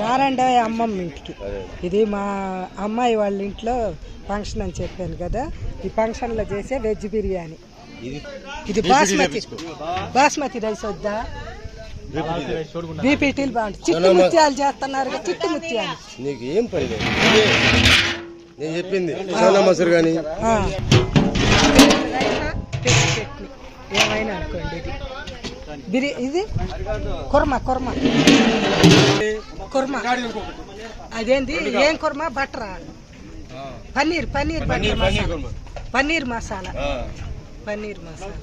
రారండి అమ్మమ్మ ఇంటికి. ఇది మా అమ్మాయి వాళ్ళ ఇంట్లో ఫంక్షన్ అని చెప్పాను కదా ఈ ఫంక్షన్లో చేసే వెజ్ బిర్యానీ. ఇది ఇది బాస్మతి. బాస్మతి రైస్ వద్దా? బీపీటీలు బాగుంటుంది చిట్టు ముత్యాలు చేస్తున్నారు చిట్టు ముత్యాలు. నీకు ఏం పని నేను చెప్పింది మసూర్ కానీ ఏమైనా అనుకోండి ఇది. బిర్యా ఇది? కుర్మా కుర్మా. కుర్మా. అదేంది? ఏం కుర్మా? బటరా. పన్నీర్ పన్నీర్ బటర్ మసాలా. పన్నీర్ మసాలా. పన్నీర్ మసాలా.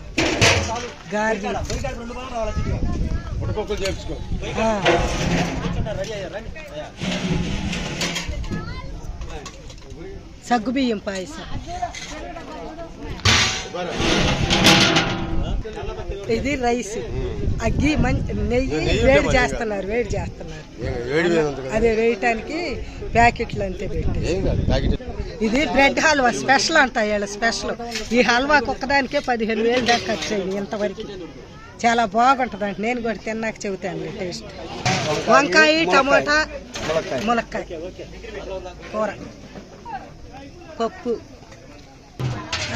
సగ్గుబియ్యం పాయసం. ఇది రైస్. అగ్గి మంచి నెయ్యి వేడి చేస్తున్నారు వేడి చేస్తున్నారు. అదే వేయటానికి ప్యాకెట్లు అంతే పెట్టి ఇది బ్రెడ్ హల్వా స్పెషల్ అంట వీళ్ళ స్పెషల్. ఈ హల్వాకి ఒక్కదానికే పదిహేను వేలు దాకా ఖర్చు అయింది ఇంతవరకు. చాలా బాగుంటుంది అంటే. నేను కూడా తిన్నాక చెబుతాను టేస్ట్. వంకాయ టమోటా ములక్కాయ. కూర. పప్పు.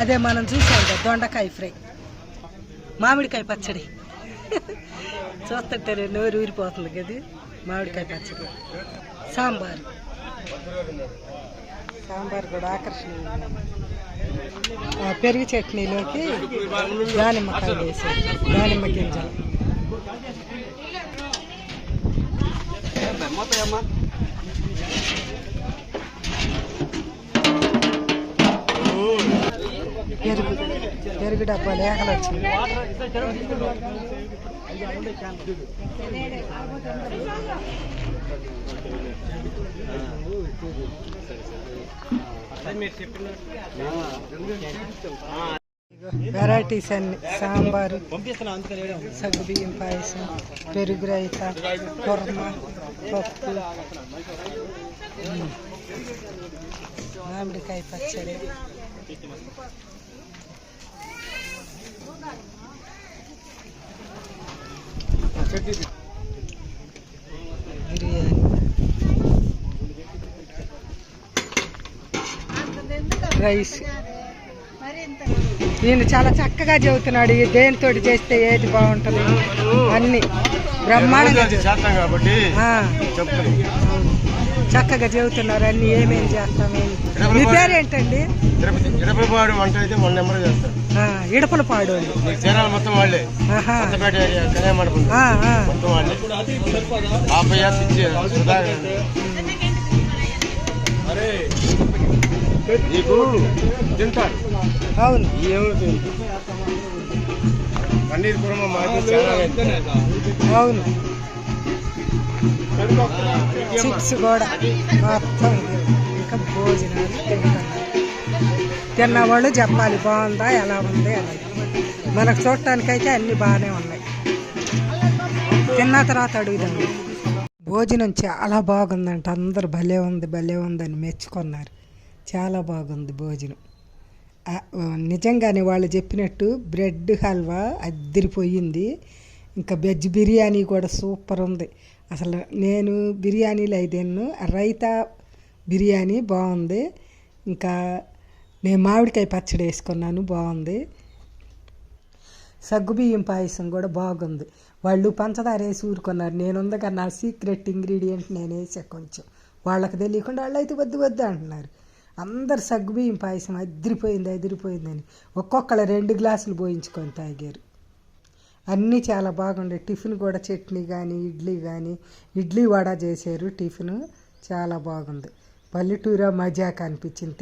అదే మనం చూసాం దొండకాయ ఫ్రై. మామిడికాయ పచ్చడి. చూస్తుంటే నోరు ఊరిపోతుంది కదా. మామిడికాయ పచ్చడి. సాంబార్. సాంబార్ కూడా ఆకర్షణీయ ఆ పెరుగు చట్నీలోకి దానిమ్మకాయలు వేసారు దానిమ్మ గింజలు. పెరుగు. పెరుగు డబ్బా లేఖలు వచ్చింది. వెరైటీస్ అన్ని సాంబారు సగ్గుబియ్యం పాయసం పెరుగు రైత కుర్మ పప్పు మామిడికాయ పచ్చడి. రైస్ ఈయన చాలా చక్కగా చెబుతున్నాడు ఈ దేనితో చేస్తే ఏది బాగుంటుంది? అన్ని బ్రహ్మాండంగా కాబట్టి. చక్కగా చెబుతున్నారు అన్ని ఏమేమి చేస్తాం ఏమి మీ పేరేంటండి? తిరుపతిపాడు వంట అయితే మన నెంబర్ చేస్తాను ఆ, ఇడపలపాడు చీరాలు మొత్తం వాళ్ళే. కొత్తపేట కళ్యాణ మండపం. మొత్తం వాళ్ళే. ఆపయ్య పిచ్చి సుధాకర్ నీకు తింటారు. అవును. ఏమవుతుంది పన్నీర్ కుర్మ మాకు చాలా అవును. చిప్స్ కూడా మొత్తం ఇంకా భోజనాలు తింటున్నారు. తిన్నవాళ్ళు చెప్పాలి బాగుందా ఎలా ఉంది అని. మనకు చూడటానికైతే అన్ని బాగానే ఉన్నాయి. తిన్న తర్వాత అడుగుదాం. భోజనం చాలా బాగుందంట. అందరు భలే ఉంది భలే ఉందని మెచ్చుకున్నారు. చాలా బాగుంది భోజనం. నిజంగానే వాళ్ళు చెప్పినట్టు బ్రెడ్ హల్వా అద్దరిపోయింది. ఇంకా వెజ్ బిర్యానీ కూడా సూపర్ ఉంది. అసలు నేను బిర్యానీలు అయితేను రైతా బిర్యానీ బాగుంది. ఇంకా నేను మామిడికాయ పచ్చడి వేసుకున్నాను బాగుంది. సగ్గుబియ్యం పాయసం కూడా బాగుంది. వాళ్ళు పంచదార వేసి ఊరుకున్నారు. నేను ఉందగా నా సీక్రెట్ ఇంగ్రీడియంట్ నేను వేసా కొంచెం. వాళ్ళకి తెలియకుండా వాళ్ళు అయితే వద్దు వద్దు అంటున్నారు. అందరు సగ్గుబియ్యం పాయసం అదిరిపోయింది అదిరిపోయిందని. ఒక్కొక్కళ్ళ రెండు గ్లాసులు పోయించుకొని తాగారు. అన్నీ చాలా బాగుండే. టిఫిన్ కూడా చట్నీ కానీ ఇడ్లీ కానీ ఇడ్లీ వడ చేశారు టిఫిన్ చాలా బాగుంది. పల్లెటూరు మజాక్ అనిపించింది